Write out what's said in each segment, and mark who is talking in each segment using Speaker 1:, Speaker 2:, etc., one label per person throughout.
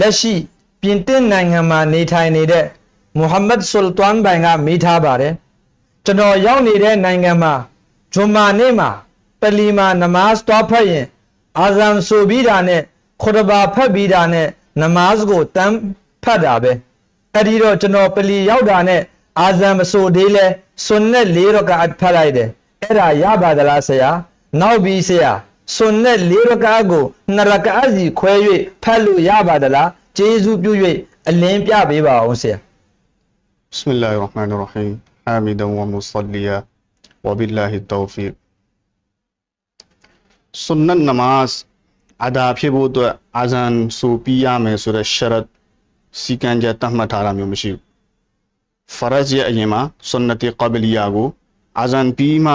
Speaker 1: လက်ရှိပြင်သစ်နိုင်ငံမှာနေထိုင်နေတဲ့မုဟမ္မဒ်ဆူလ်တွမ်ဘိုင်ကမိထားပါတယ်ကျွန်တော်ရောက်နေတဲ့နိုင်ငံမှာဂျွန်မာနေ့မှာပလီမာနမတ်တော်ဖတ်ရင်အာဇမ်ဆိုပြီးတာနဲ့ခရဘာဖတ်ပြီးတာနဲ့နမတ်ကိုတမ်းဖတ်တာပဲအဲ့ဒီတော့ကျွန်တော်ပလီရောက်တာနဲ့အာဇမ်မဆိုသေးလဲဆွန်နဲ့၄ရကတ်ဖတ်လိုက်တယ်အဲ့ဒါရပါသလားဆရာနောက်ပြီးဆရာ ဆွန်နဲ့၄ရကတ်ကိုနှစ်ရကတ်စီခွဲ၍ဖတ်လို့ရပါသလားကျေးဇူးပြု၍အလင်းပြပေးပါအောင်ဆရာ
Speaker 2: بسم الله الرحمن الرحيم حامدا ومصليا وبالله التوفيق ဆွန်နတ်နမတ်အဒါဖြစ်ဖို့အတွက်အာဇန်ဆိုပြီးရမယ်ဆိုတဲ့ရှရတ်စီကံချက်တတ်မှတ်ထားတာမျိုးမရှိဘူးဖရဂျ်ရဲ့အရင်မှာဆွန်နတီကဘလီယာကိုအာဇန်ပြီးမှ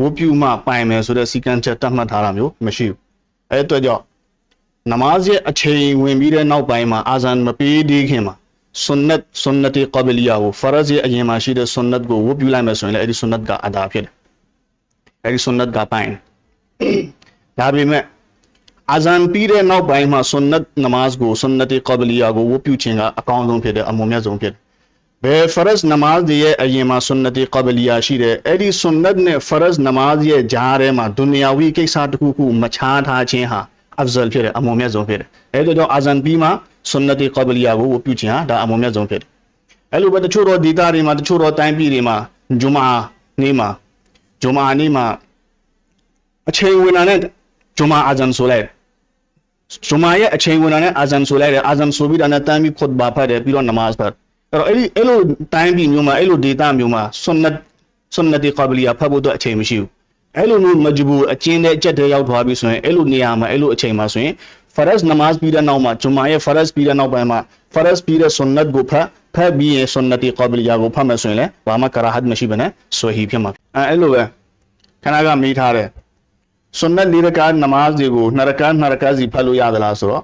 Speaker 2: ဝတ်ပြုမှပိုင်မယ်ဆိုတဲ့စီကံချက်တတ်မှတ်ထားတာမျိုးမရှိဘူးအဲအတွက်ကြောင့်နမားရဲ့အချိန်ဝင်ပြီးတဲ့နောက်ပိုင်းမှာအာဇန်မပေးသေးခင်မှာ ဆွန်နတ်ဆွန်နတီကဘလီယာကိုဖရဂျ်ရဲ့အရင်မှာရှိတဲ့ဆွန်နတ်ကိုဝတ်ပြုလိုက်မယ်ဆိုရင်လည်းအဲ့ဒီဆွန်နတ်ကအဒါဖြစ်တယ်အဲ့ဒီဆွန်နတ်ကပိုင်ဒါပေမဲ့အာဇန်ပြီးတဲ့နောက်ပိုင်းမှာဆွန်နတ်နမတ်ကိုဆွန်နတီကဘလီယာကိုဝတ်ပြုခြင်းကအကောင်းဆုံးဖြစ်တယ်အမွန်မြတ်ဆုံးဖြစ်တယ် بے فرض نماز دیے ایما سنتی قبل یاشیر ایری سنت نے فرض نماز یہ جہاں رے ماں دنیاوی کے ساتھ کو کو مچھا تھا چھے ہاں۔ افضل پھر امومیہ زون پھر۔ اے جو آزن بھی ماں سنتی قبل یاو وہ پیچھے ہاں دا امومیہ زون پھر۔ ایلو بت چھورو دیتا ری ماں چھورو تائیں پی ری ماں جمعہ نیما جمعہ نیما اچھے ہوئے نا نے جمعہ آزن سولے جمعہ یہ اچھے ہوئے نا نے اذن سولے آزن سو بھی رہنا تائیں خود باپا رے پیرو نماز پڑھ နတီကဘလီယာကိုဝတ်ပြုခြင်းဟာဒါအမွန်မြတ်ဆုံးဖြစ်တယ်အဲ့လိုပဲတချို့တော့ဒေတာတွေမှာတချို့တော့တိုင်းပြည်တွေမှာဂျုမာနေ့မှာဂျုမာနေ့မှာအချိန်ဝင်လာတဲ့ဂျုမာအာဇန်ဆိုလိုက်ဂျုမာရဲ့အချိန်ဝင်လာတဲ့အာဇန်ဆိုလိုက်တယ်အာဇန်ဆိုပြီးတော့နဲ့တမ်းပြီးခွတ်ဘာဖတ်တယ်ပြီးတော့နမတ်ဖတ်အဲ့တော့အဲ့ဒီအဲ့လိုတိုင်းပြည်မျိုးမှာအဲ့လိုဒေတာမျိုးမှာဆွန်နတ်ဆွန်နတီကဘလီယာဖတ်ဖို့တော့အချိန်မရှိဘူးအဲ့လိုမျိုးမဂျဘူအကျဉ်းတဲ့အကျက်တွေရောက်သွားပြီဆိုရင်အဲ့လိုနေရာမှာအဲ့လိုအချိန်မှာဆိုရင်ဖရတ်နမတ်ပြီးတဲ့နောက်မှာဂျုမာရဲ့ဖရတ်ပြီးတဲ့နောက်ပိုင်းမှာဖရတ်ပြီးတဲ့ဆွန်နတ်ကိုဖတ်ဖတ်ပြီးရင်ဆွန်နတီကဘလီယာကိုဖတ်မယ်ဆိုရင်လည်းဘာမှကရာဟတ်မရှိဘဲနဲ့ဆွေဟီဖြစ်မှာအဲ့အဲ့လိုပဲခဏကမေးထားတယ်ဆွန်နတ်လေးရကာနမားတွေကိုနှစ်ရကာနှစ်ရကာစီဖတ်လို့ရသလားဆိုတော့